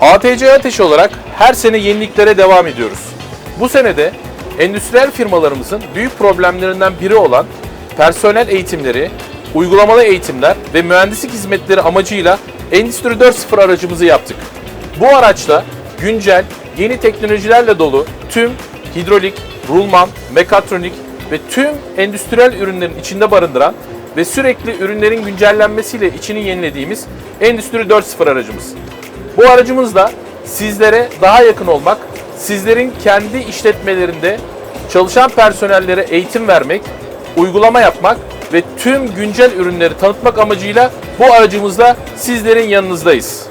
ATC Ateş olarak her sene yeniliklere devam ediyoruz. Bu sene de endüstriyel firmalarımızın büyük problemlerinden biri olan personel eğitimleri, uygulamalı eğitimler ve mühendislik hizmetleri amacıyla Endüstri 4.0 aracımızı yaptık. Bu araçla güncel, yeni teknolojilerle dolu tüm hidrolik, rulman, mekatronik ve tüm endüstriyel ürünlerin içinde barındıran ve sürekli ürünlerin güncellenmesiyle içini yenilediğimiz Endüstri 4.0 aracımız. Bu aracımızla sizlere daha yakın olmak, sizlerin kendi işletmelerinde çalışan personellere eğitim vermek, uygulama yapmak ve tüm güncel ürünleri tanıtmak amacıyla bu aracımızla sizlerin yanınızdayız.